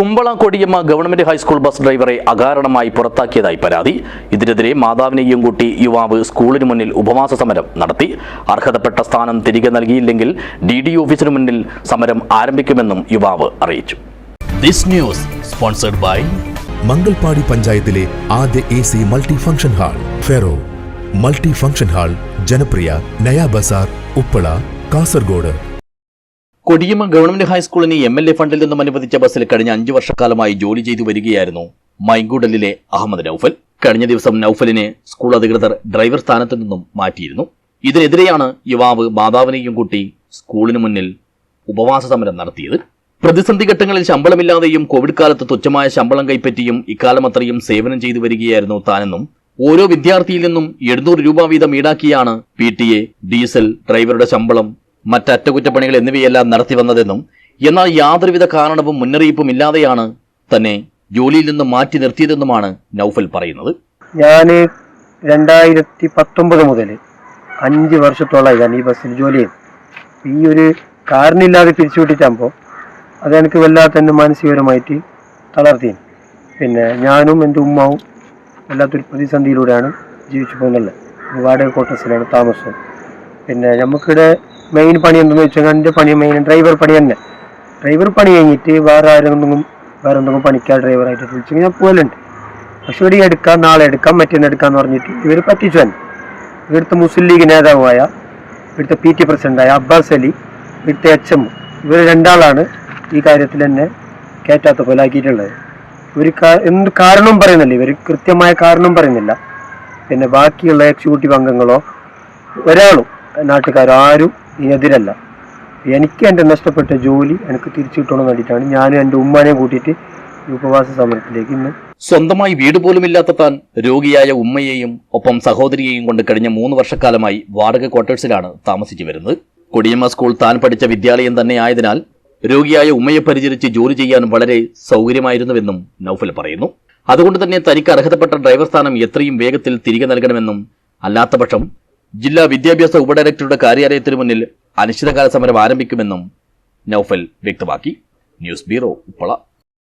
Kumbla Kodiyamma government high school bus ഡ്രൈവറെ അകാരണമായി പുറത്താക്കിയതായി പരാതി. ഇതിനെതിരെ മാതാവിനെയും കൂട്ടി യുവാവ് സ്കൂളിന് മുന്നിൽ ഉപവാസ സമരം നടത്തി. അർഹതപ്പെട്ട സ്ഥാനം തിരികെ നൽകിയില്ലെങ്കിൽ ഡി ഡി ഓഫീസിന് മുന്നിൽ സമരം ആരംഭിക്കുമെന്നും യുവാവ് അറിയിച്ചു. This news sponsored by Mangalpady പഞ്ചായത്തിലെ ആദ്യ A C multi function hall Fero. Multi function hall ജനപ്രിയ നയാ ബസാർ ഉപ്പള കാസർഗോഡ്. കൊടിയമ്മ ഗവൺമെന്റ് ഹൈസ്കൂളിന് എം എൽ എ ഫണ്ടിൽ നിന്നും അനുവദിച്ച ബസ്സിൽ കഴിഞ്ഞ അഞ്ചു വർഷക്കാലമായി ജോലി ചെയ്തു വരികയായിരുന്നു മൈങ്കൂഡലിലെ അഹമ്മദ് നൌഫൽ. കഴിഞ്ഞ ദിവസം നൌഫലിനെ സ്കൂൾ അധികൃതർ ഡ്രൈവർ സ്ഥാനത്ത് നിന്നും മാറ്റിയിരുന്നു. ഇതിനെതിരെയാണ് യുവാവ് മാതാവിനെയും കൂട്ടി സ്കൂളിന് മുന്നിൽ ഉപവാസ സമരം നടത്തിയത്. പ്രതിസന്ധി ഘട്ടങ്ങളിൽ ശമ്പളമില്ലാതെയും കോവിഡ് കാലത്ത് തുച്ഛമായ ശമ്പളം കൈപ്പറ്റിയും ഇക്കാലം അത്രയും സേവനം ചെയ്തു വരികയായിരുന്നു താനെന്നും ഓരോ വിദ്യാർത്ഥിയിൽ നിന്നും എഴുന്നൂറ് രൂപ വീതം ഈടാക്കിയാണ് പി ടി എ ഡീസൽ ഡ്രൈവറുടെ ശമ്പളം മറ്റ് അറ്റകുറ്റപ്പണികൾ എന്നിവയെല്ലാം നടത്തി വന്നതെന്നും എന്നാൽ യാതൊരുവിധ കാരണവും മുന്നറിയിപ്പും ഇല്ലാതെയാണ് തന്നെ ജോലിയിൽ നിന്ന് മാറ്റി നിർത്തിയതെന്നുമാണ് നൌഫൽ പറയുന്നത്. ഞാൻ രണ്ടായിരത്തി പത്തൊമ്പത് മുതൽ അഞ്ച് വർഷത്തോളമായി ഞാൻ ഈ ബസ്സിൽ ജോലി ചെയ്യും ഈ ഒരു കാരണില്ലാതെ പിരിച്ചു വിട്ടിട്ടാകുമ്പോൾ അതെനിക്ക് വല്ലാത്ത എന്റെ മാനസികപരമായിട്ട് തളർത്തി പിന്നെ ഞാനും എന്റെ ഉമ്മാവും വല്ലാത്തൊരു പ്രതിസന്ധിയിലൂടെയാണ് ജീവിച്ചു പോകുന്നുള്ളത് വാടക ക്വാർട്ടേഴ്സിലാണ് താമസം. പിന്നെ നമുക്കിവിടെ മെയിൻ പണി എന്തെന്ന് വെച്ചാൽ എന്റെ പണി മെയിൻ ഡ്രൈവർ പണി തന്നെ. ഡ്രൈവർ പണി കഴിഞ്ഞിട്ട് വേറെ ആരെന്തെങ്കിലും വേറെ എന്തെങ്കിലും പണിക്കാർ ഡ്രൈവറായിട്ട് വിളിച്ചെങ്കിൽ ഞാൻ പോകലുണ്ട് പക്ഷെ ഇവിടെ എടുക്കാം നാളെ എടുക്കാം മറ്റേന്ന് എടുക്കാന്ന് പറഞ്ഞിട്ട് ഇവർ പറ്റിച്ചു തന്നെ. ഇവിടുത്തെ മുസ്ലിം ലീഗ് നേതാവായ ഇവിടുത്തെ പി ടി പ്രസിഡന്റായ അബ്ബാസ് അലി ഇവിടുത്തെ എച്ച് എം ഇവർ രണ്ടാളാണ് ഈ കാര്യത്തിൽ എന്നെ കയറ്റാത്ത പോലാക്കിയിട്ടുള്ളത് ഇവർ എന്ത് കാരണവും പറയുന്നില്ല. ഇവർ കൃത്യമായ കാരണം പറയുന്നില്ല. പിന്നെ ബാക്കിയുള്ള എക്സിക്യൂട്ടീവ് അംഗങ്ങളോ ഒരാളും നാട്ടുകാരോ ആരും ഇതിനെതിരല്ല എനിക്ക് എന്റെ നഷ്ടപ്പെട്ട ജോലി എനിക്ക് തിരിച്ചു കിട്ടണം വേണ്ടിയിട്ടാണ് ഞാനും എന്റെ ഉമ്മാനെയും കൂട്ടിയിട്ട് ഉപവാസ സമരത്തിലേക്ക് ഇന്ന് സ്വന്തമായി വീട് പോലുമില്ലാത്ത താൻ രോഗിയായ ഉമ്മയെയും ഒപ്പം സഹോദരിയെയും കൊണ്ട് കഴിഞ്ഞ മൂന്ന് വർഷക്കാലമായി വാടക ക്വാർട്ടേഴ്സിലാണ് താമസിച്ചു വരുന്നത്. കൊടിയമ്മ സ്കൂൾ താൻ പഠിച്ച വിദ്യാലയം തന്നെ ആയതിനാൽ രോഗിയായ ഉമ്മയെ പരിചരിച്ച് ജോലി ചെയ്യാൻ വളരെ സൗകര്യമായിരുന്നുവെന്നും നൌഫൽ പറയുന്നു. അതുകൊണ്ട് തന്നെ തനിക്ക് അർഹതപ്പെട്ട ഡ്രൈവർ സ്ഥാനം എത്രയും വേഗത്തിൽ തിരികെ നൽകണമെന്നും അല്ലാത്തപക്ഷം ജില്ലാ വിദ്യാഭ്യാസ ഉപഡയറക്ടറുടെ കാര്യാലയത്തിന് മുന്നിൽ അനിശ്ചിതകാല സമരം ആരംഭിക്കുമെന്നും നൌഫൽ വ്യക്തമാക്കി. News bureau Uppala.